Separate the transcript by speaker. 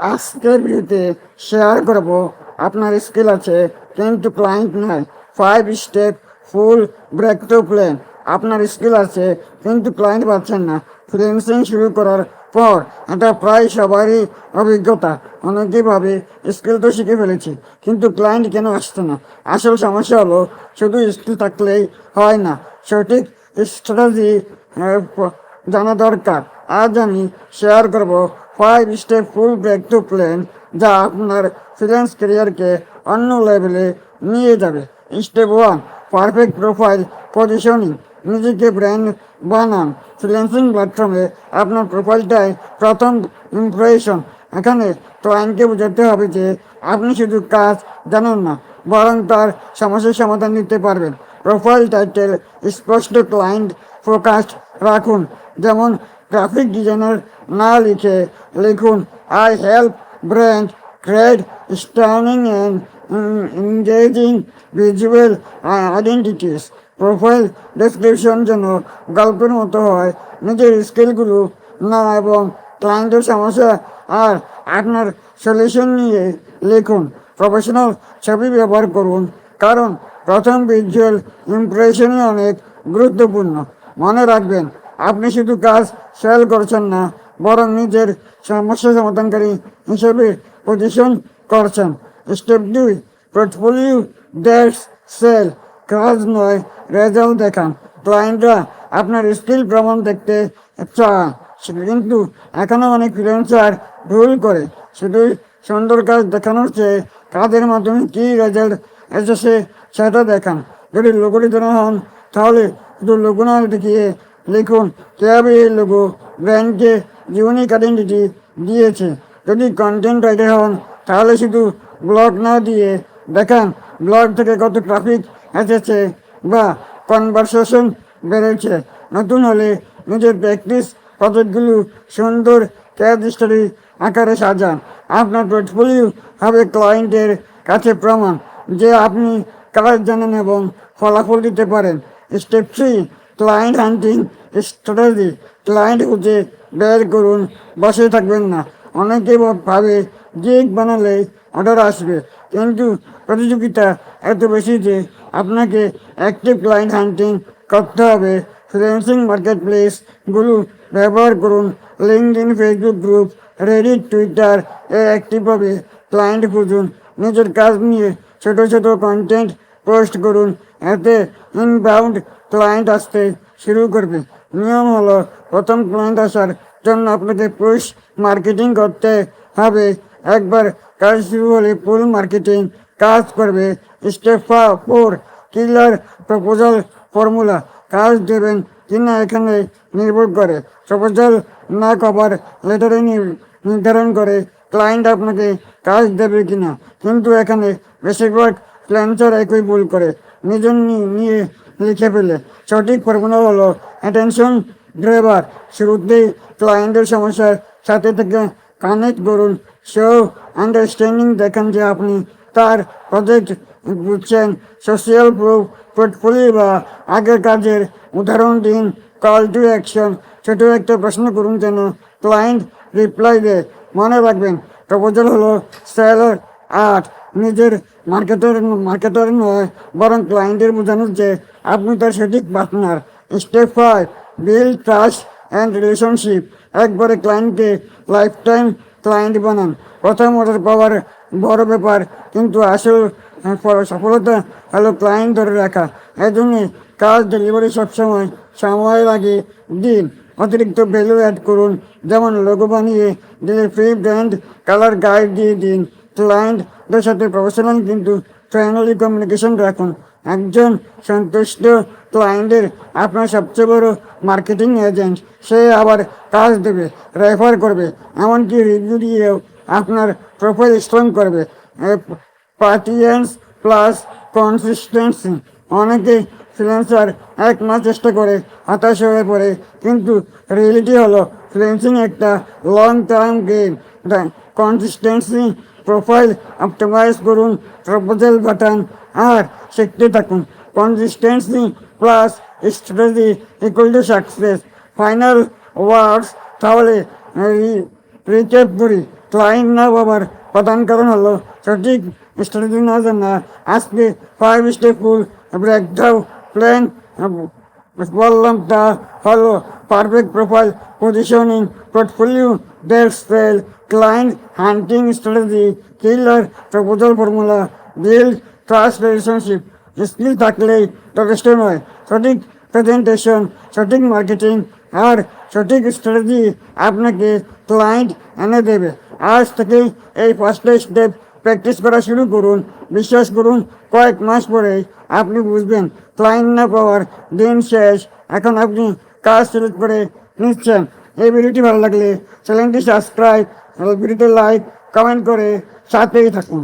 Speaker 1: আজকের ভিডিওতে শেয়ার করব। আপনার স্কিল আছে কিন্তু ক্লায়েন্ট নাই five step full break to plan আপনার স্কিল আছে কিন্তু ক্লায়েন্ট পাচ্ছেন না। ফ্রিল্যান্সিং শুরু করার পর এটা প্রায় সবারই অভিজ্ঞতা। অনেকেই ভাবে স্কিল তো শিখে ফেলেছি, কিন্তু ক্লায়েন্ট কেন আসছে না? আসল সমস্যা হলো, শুধু স্কিল থাকলেই হয় না। সঠিক স্ট্র্যাটেজি জানা দরকার। আজ আমি শেয়ার করব five step full back to plan যা আপনার ফ্রিল্যান্স ক্যারিয়ারকে অন্য লেভেলে নিয়ে যাবে। Step one perfect profile positioning নিজেকে ব্র্যান্ড বানান। ফ্রিল্যান্সিং প্ল্যাটফর্মে আপনার প্রোফাইলটাই প্রথম ইমপ্রেশন এখানে ক্লায়েন্টকে বোঝাতে হবে যে আপনি শুধু কাজ জানেন না, বরং তার সমস্যার সমাধান নিতে পারবেন। প্রোফাইল টাইটেল স্পষ্ট ক্লায়েন্ট ফোকাস রাখুন। যেমন গ্রাফিক ডিজাইনার না লিখে লিখুন I help brand create stunning and engaging visual identities profile description যেন গল্পের মতো হয়, নিজের স্কিলগুলো না এবং ক্লায়েন্টের সমস্যা আর আপনার সলিউশন নিয়ে লিখুন। প্রফেশনাল ছবি ব্যবহার করুন, কারণ প্রথম ভিজুয়াল ইমপ্রেশনই অনেক গুরুত্বপূর্ণ। মনে রাখবেন আপনি শুধু কাজ সেল করছেন না, বরং নিজের সমস্যা সমাধানকারী হিসেবে পজিশন করছেন। স্টেপ দুই পোর্টফোলিও ড্যাশ সেল কাজ নয় রেজাল্ট দেখান। ক্লায়েন্টরা আপনার স্কিল প্রমাণ দেখতে চায় কিন্তু এখনও অনেক ফ্রিল্যান্সার ভুল করে। শুধু সুন্দর কাজ দেখানোর চেয়ে কাজের মাধ্যমে কী রেজাল্ট এসেছে সেটা দেখান। যদি লোগোটি দেওয়া হন, তাহলে শুধু লোগো না দেখিয়ে লিখুন কীভাবে লোগো ব্র্যান্ডকে ইউনিক আইডেন্টিটি দিয়েছে। যদি কন্টেন্ট রাইটার হন, তাহলে শুধু ব্লগ না দিয়ে দেখান ব্লগ থেকে কত ট্রাফিক এসেছে বা কনভারসেশন বেড়েছে। নতুন হলে নিজের প্র্যাকটিস প্রজেক্টগুলো সুন্দর ক্যাচ স্টাডি আকারে সাজান। আপনার পোর্টফোলিও হবে ক্লায়েন্টের কাছে প্রমাণ, যে আপনি কাজ জানেন এবং ফলাফল দিতে পারেন। Step three client hunting strategy client খুঁজে বের করুন, বসে থাকবেন না। অনেকে ভাবে গিগ বানালে অর্ডার আসবে। কিন্তু প্রতিযোগিতা এত বেশি যে আপনাকে অ্যাক্টিভ ক্লায়েন্ট হান্টিং করতে হবে। ফ্রিল্যান্সিং মার্কেট প্লেসগুলো ব্যবহার করুন। LinkedIn Facebook group Reddit Twitter এ অ্যাক্টিভভাবে ক্লায়েন্ট খুঁজুন। নিজের কাজ নিয়ে ছোট ছোট কন্টেন্ট পোস্ট করুন। এতে ইনবাউন্ড ক্লায়েন্ট আসতে শুরু করবে। নিয়ম হলো, প্রথম ক্লায়েন্ট আসার জন্য আপনাকে পুশ মার্কেটিং করতে হবে। একবার কাজ শুরু হলে ফুল মার্কেটিং কাজ করবে। Step four killer proposal formula কাজ দেবেন কিনা এখানে নির্ভর করে। প্রপোজাল না কভার লেটারে নির্ধারণ করে ক্লায়েন্ট আপনাকে কাজ দেবে কিনা। কিন্তু এখানে বেশিরভাগ ফ্ল্যান্সার একই ভুল করে। নিজের নিয়ে লিখে ফেলে সঠিক ফর্মুলা হলো অ্যাটেনশন ড্রাইভার শুরুতেই ক্লায়েন্টের সমস্যার সাথে থেকে কানেক্ট করুন। শো আন্ডারস্ট্যান্ডিং দেখেন যে আপনি তার প্রজেক্ট বুঝছেন। সোশিয়াল প্রুফ পোর্টফোলিও বা আগের কাজের উদাহরণ দিন। কল টু অ্যাকশন ছোট একটা প্রশ্ন করুন যেন ক্লায়েন্ট রিপ্লাই দেয়। মনে রাখবেন। প্রপোজাল হলো সেলার আর্ট নিজের মার্কেটের মার্কেটের নয়, বরং ক্লায়েন্টের বোঝানোর যে আপনি তার সঠিক partner step five build trust and relationship একবারে ক্লায়েন্টকে লাইফ টাইম ক্লায়েন্ট বানান। প্রথম অর্ডার পাওয়ার বড় ব্যাপার, কিন্তু আসল সফলতা হলো ক্লায়েন্ট ধরে রাখা। এই জন্যে কাজ ডেলিভারি সবসময় সময় লাগে, দিন। অতিরিক্ত ভ্যালু অ্যাড করুন, যেমন লোগো বানিয়ে দিলে ফ্রি ব্র্যান্ড কালার গাইড দিয়ে দিন। ক্লায়েন্টদের সাথে প্রফেশনাল কিন্তু ফ্রেন্ডলি কমিউনিকেশন রাখুন। একজন সন্তুষ্ট ক্লায়েন্টের আপনার সবচেয়ে বড় মার্কেটিং এজেন্ট সে আবার কাজ দেবে রেফার করবে, এমনকি রিভিউ দিয়েও আপনার প্রোফাইল স্ট্রং করবে। পার্টিয়েন্স প্লাস কনসিস্টেন্সি অনেকে ফ্রিল্যান্সার এক মাস চেষ্টা করে, হতাশ হয়ে পড়ে, কিন্তু রিয়েলিটি হলো ফ্রিল্যান্সিং একটা long term game consistency profile optimize করুন প্রপোজাল বাটন আর শিখতে থাকুন। Consistency plus strategy equal to success final words তাহলে রিক্যাপ করি। ক্লায়েন্ট না পাওয়ার প্রধান কারণ হলো, সঠিক স্ট্র্যাটেজি না জানা, আজকে five step full breakdown plan বললাম, তা হলো perfect profile positioning portfolio desk sell client hunting strategy killer proposal formula build trust relationship skill থাকলেই যথেষ্ট নয়। সঠিক প্রেজেন্টেশন সঠিক মার্কেটিং আর সঠিক স্ট্র্যাটেজি আপনাকে ক্লায়েন্ট এনে দেবে। আজ থেকেই এই ফার্স্ট স্টেপ প্র্যাকটিস করা শুরু করুন, বিশ্বাস করুন, কয়েক মাস পরে আপনি বুঝবেন ক্লাইন না পাওয়ার দিন শেষ। এখন আপনি কাজ শুরু করে নিচ্ছেন। এই ভিডিওটি ভালো লাগলে চ্যানেলটি সাবস্ক্রাইব ভিডিওটি লাইক, কমেন্ট করে সাথেই থাকুন।